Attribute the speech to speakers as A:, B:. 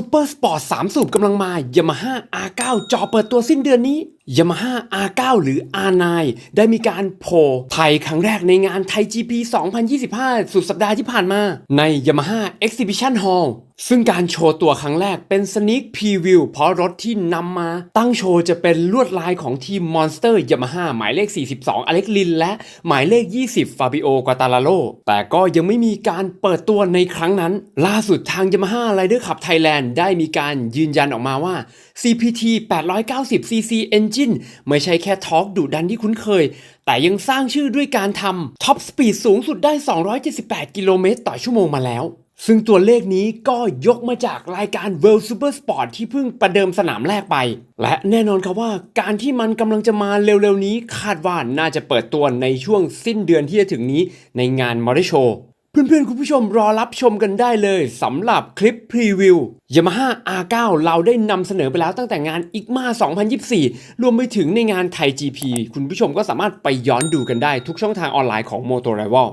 A: Super Sport 3สูบกำลังมา Yamaha R9 จอเปิดตัวสิ้นเดือนนี้ Yamaha R9 หรือ R9 ได้มีการโผล่ไทยครั้งแรกในงานไทย GP 2025 สุดสัปดาห์ที่ผ่านมา ใน Yamaha Exhibition Hall ซึ่งการโชว์ตัวครั้งแรกเป็น Sneak Preview เพราะรถที่นำมาตั้งโชว์จะเป็นลวดลายของทีม Monster Yamaha หมายเลข 42 อเล็กลิน และหมายเลข 20 ฟาบิโอกาตาลาโล แต่ก็ยังไม่มีการเปิดตัวในครั้งนั้น ล่าสุดทาง Yamaha Rider Cup Thailand ได้มีการยืนยันออกมาว่า CPT 890cc Engine ไม่ใช่แค่ทอร์กดุดันที่คุ้นเคย แต่ยังสร้างชื่อด้วยการทำท็อปสปีดสูงสุดได้ 278 กิโลเมตรต่อชั่วโมงมาแล้ว ซึ่งตัวเลขนี้ก็ยกมาจากรายการ World Super Sport ที่เพิ่งประเดิมสนามแรกไป และแน่นอนครับว่าการที่มันกำลังจะมาเร็วๆนี้คาดว่าน่าจะเปิดตัวในช่วงสิ้นเดือนที่จะถึงนี้ในงาน m o เ o โช เพื่อนๆ คุณผู้ชมรอรับชมกันได้เลยสำหรับคลิปพรีวิว Yamaha R9 เราได้นำเสนอไปแล้วตั้งแต่งาน ICMA 2024 รวมไปถึงในงานไทย GP คุณผู้ชมก็สามารถไปย้อนดูกันได้ทุกช่องทางออนไลน์ของ Motor Rival